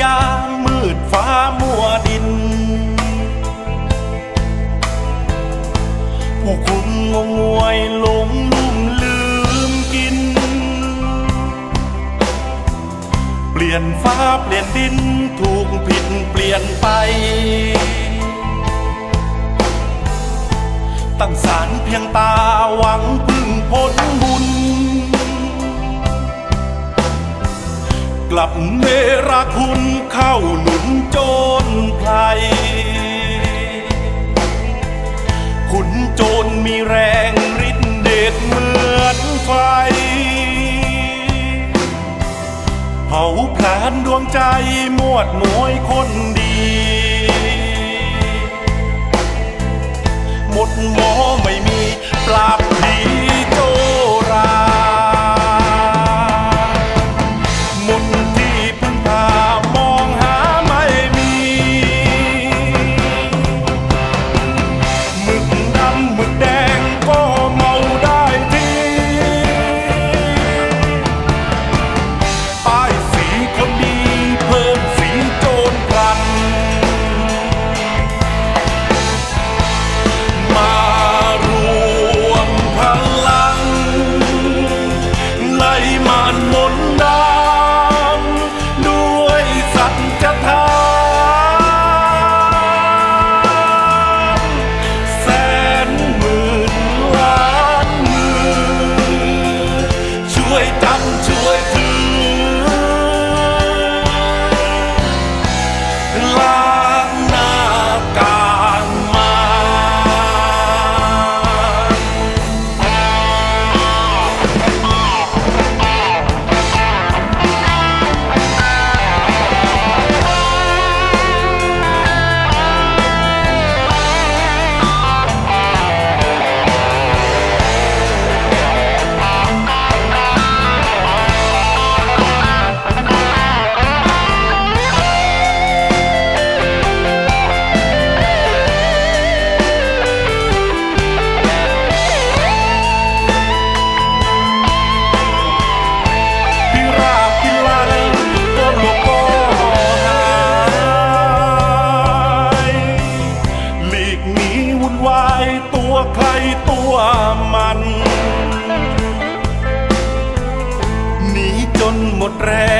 ยาหมืดฟ้ามัวดิน ผู้คุณงงงวยหลงลุ่มลืมกิน เปลี่ยนฟ้าเปลี่ยนดินถูกผิดเปลี่ยนไป ตั้งสารเพียงตาหวัง ลับเนรคุณเข้าหนุนโจรไพรขุนโจรมีแรงฤทธิ์เดชเหมือนไฟเผาผลาญดวงใจมวดมวยคนดี มั